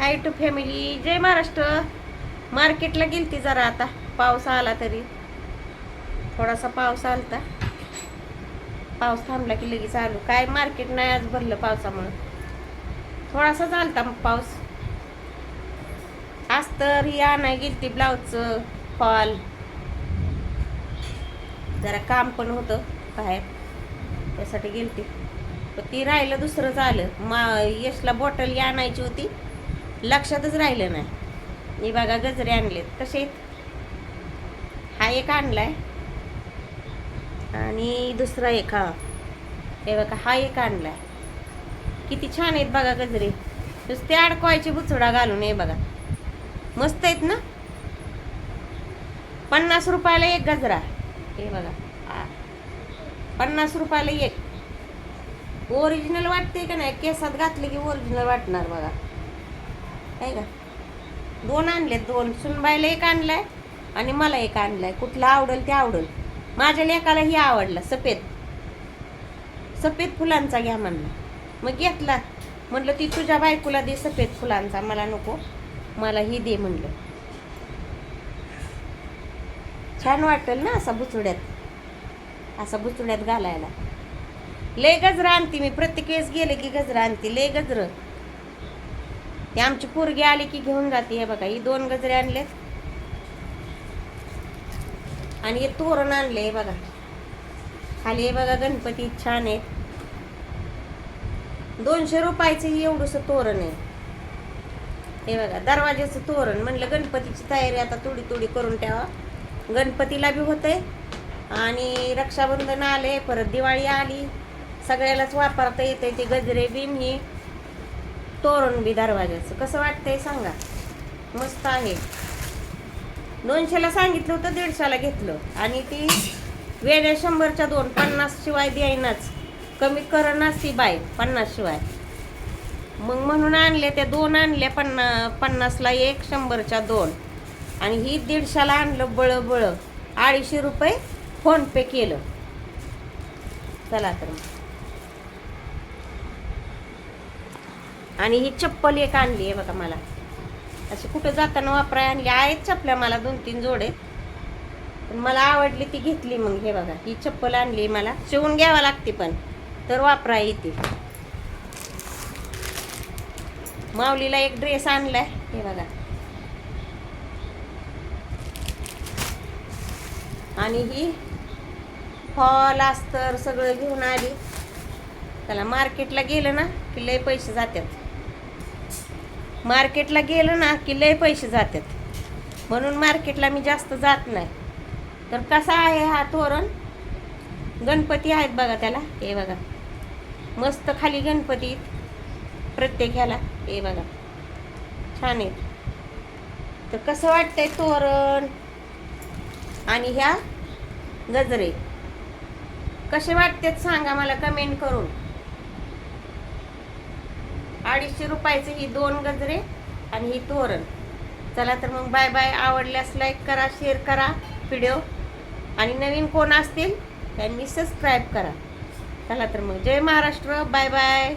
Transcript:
High to family जय महाराष्ट्र. मार्केटला गेलती जरा आता. पाऊस आला तरी. थोडासा पाऊस आलता. पाऊस थांबला की लगेच आलो. काय मार्केट नाही आज भरलं पावसामुळं. थोडासा चालता पाऊस. आज तर ही आणाय गेलती ब्लाऊजचं फॉल जरा काम पण होतं बाहेर. त्यासाठी गेलती. पण ती राहिलं दुसरंच आलं मा यशला बॉटल आणायची होती. लक्षातच राहिलं नाही. मी बघा गजरे आणलेत. कसे आहेत हा एक आणलाय. आणि दुसरा एक हा. हे बघा हा एक आणलाय. किती छान आहेत बघा गजरे. नुसते अडकवायचे बुचडा घालून हे बघा. मस्त आहेत ना? पन्नास रुपयाला एक गजरा. हे बघा. पन्नास रुपयाला एक. ओरिजिनल वाटते का नाही? केसात घातले की ओरिजिनल वाटणार बघा. आहे का? दोन आणले दोन. सुनबाईला एक आणलाय आणि मला एक आणलाय. कुठला आवडेल ते आवडेल. माझ्या लेकाला ही आवडला सफेद. सफेद फुलांचा घ्या म्हणला. मग घेतला. म्हटलं ती तुझ्या बायकोला दे सफेद फुलांचा. मला नको. मला ही दे म्हणलं. छान वाटेल ना असा बुचुड्यात असा बुचुड्यात घालायला. लय गजरा आणते मी. प्रत्येक वेळेस गेले की गजरा आणते. लय गजरं. ते आमची पोरगी आली की घेऊन जाते हे बघा ही दोन गजरे आणलेत. आणि हे तोरण आणले हे बघा. खाली हे बघा गणपती छान आहेत. दोनशे रुपयाचं एवढंसं तोरण आहे. हे बघा दरवाज्याचं तोरण म्हणलं गणपतीची तयारी आता थोडी थोडी करून ठेवा. गणपतीला बी होते आणि रक्षाबंधन आले परत दिवाळी आली. सगळ्यालाच वापरता येते ते गजरे बिन ही. तोरण बी दरवाज्याचं. कसं वाटतंय सांगा? मस्त आहे. दोनशेला सांगितलं होतं दीडशेला घेतलं. आणि ती वेगळ्या शंभरच्या दोन पन्नास शिवाय द्यायनाच कमी करणाच ती बाय पन्नास शिवाय. मग म्हणून आणले त्या दोन आणल्या पन्ना पन्नासला एक शंभरच्या दोन. आणि ही दीडशेला आणलं बळ बळ अडीचशे रुपये फोनपे केलं. चला तर आणि ही चप्पल एक आणली आहे बघा मला. अशी कुठं जाताना वापराय आणली. आहेत चपल्या मला दोन तीन जोडे. पण मला आवडली ती घेतली मग हे बघा ही चप्पल आणली मला. शिवून घ्यावा लागते पण तर वापराय येते. माऊलीला एक ड्रेस आणलाय हे बघा. आणि ही फॉल अस्तर सगळं घेऊन आली. त्याला मार्केटला गेलं ना की लय पैसे जातात. मार्केटला गेलं ना की लय पैसे जातात. म्हणून मार्केटला मी जास्त जात नाही. तर कसा आहे हा तोरण? गणपती आहेत बघा त्याला. हे बघा. मस्त खाली गणपती प्रत्येक ह्याला. हे बघा. छान आहे तर कसं वाटतंय तोरण? आणि ह्या गजरे. कसे वाटतात सांगा मला कमेंट करून. अडीचशे रुपयाचे ही दोन गजरे आणि ही तोरण. चला तर मग बाय बाय. आवडल्यास लाईक करा शेअर करा व्हिडिओ आणि नवीन कोण असतील त्यांनी सबस्क्राईब करा. चला तर मग. जय महाराष्ट्र. Bye bye.